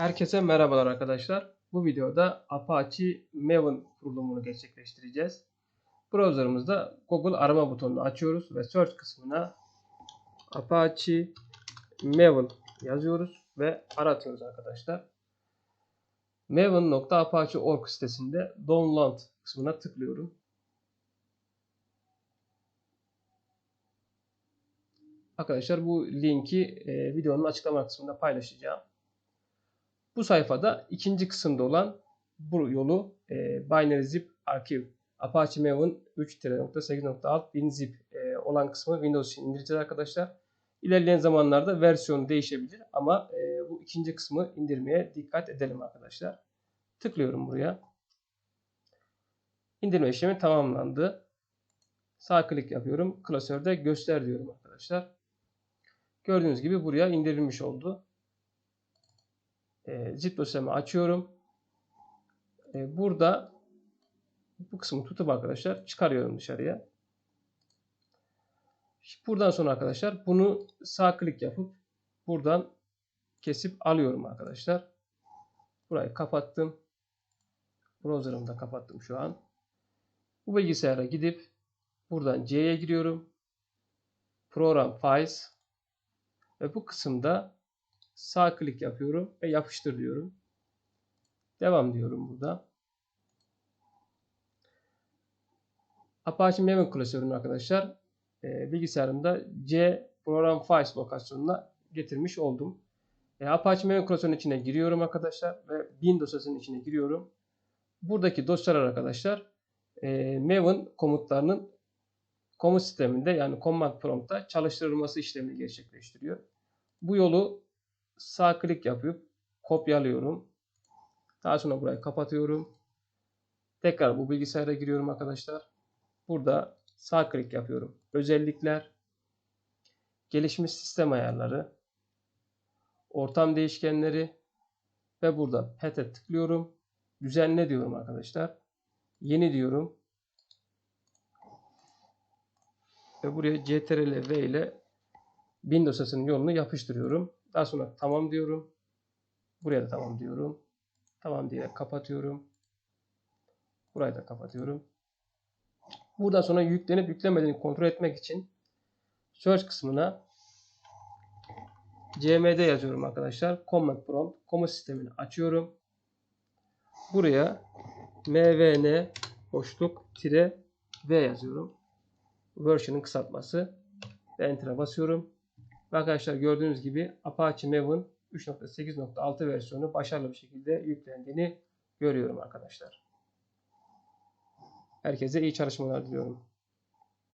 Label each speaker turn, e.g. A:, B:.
A: Herkese merhabalar arkadaşlar. Bu videoda Apache Maven kurulumunu gerçekleştireceğiz. Browser'ımızda Google arama butonunu açıyoruz ve search kısmına Apache Maven yazıyoruz ve aratıyoruz arkadaşlar. Maven.apache.org sitesinde download kısmına tıklıyorum. Arkadaşlar bu linki e, videonun açıklama kısmında paylaşacağım. Bu sayfada ikinci kısımda olan bu yolu e, binary zip archive Apache Maven 3.8.alt WinZip e, olan kısmı Windows için indireceğiz arkadaşlar. İlerleyen zamanlarda versiyonu değişebilir ama e, bu ikinci kısmı indirmeye dikkat edelim arkadaşlar. Tıklıyorum buraya. İndirme işlemi tamamlandı. Sağ klik yapıyorum. Klasörde göster diyorum arkadaşlar. Gördüğünüz gibi buraya indirilmiş oldu. E, zip dosyamı açıyorum. E, burada bu kısmı tutup arkadaşlar çıkarıyorum dışarıya. Buradan sonra arkadaşlar bunu sağ klik yapıp buradan kesip alıyorum arkadaşlar. Burayı kapattım. Browser'ımı da kapattım şu an. Bu bilgisayara gidip buradan C'ye giriyorum. Program Files ve bu kısımda sağ klik yapıyorum ve yapıştır diyorum. Devam diyorum burada. Apache Maven klasörünü arkadaşlar e, bilgisayarımda C Program Files lokasyonuna getirmiş oldum. E, Apache Maven klasörünün içine giriyorum arkadaşlar ve bin dosyasının içine giriyorum. Buradaki dosyalar arkadaşlar e, Maven komutlarının komut sisteminde yani command prompt'ta çalıştırılması işlemini gerçekleştiriyor. Bu yolu sağ klik yapıp kopyalıyorum. Daha sonra burayı kapatıyorum. Tekrar bu bilgisayara giriyorum arkadaşlar. Burada sağ klik yapıyorum. Özellikler, gelişmiş sistem ayarları, ortam değişkenleri ve burada Pet'e tıklıyorum. Düzenle diyorum arkadaşlar. Yeni diyorum. Ve buraya CTRL V ile bin dosyasının yolunu yapıştırıyorum. Daha sonra tamam diyorum. Buraya da tamam diyorum. Tamam diye kapatıyorum. Burayı da kapatıyorum. Buradan sonra yüklenip yüklemediğini kontrol etmek için search kısmına cmd yazıyorum arkadaşlar. Command prompt. Komut sistemini açıyorum. Buraya mvn boşluk tire v yazıyorum. Version'ın kısaltması. Enter'a basıyorum. Ve arkadaşlar gördüğünüz gibi Apache Maven 3.8.6 versiyonu başarılı bir şekilde yüklendiğini görüyorum arkadaşlar. Herkese iyi çalışmalar diliyorum.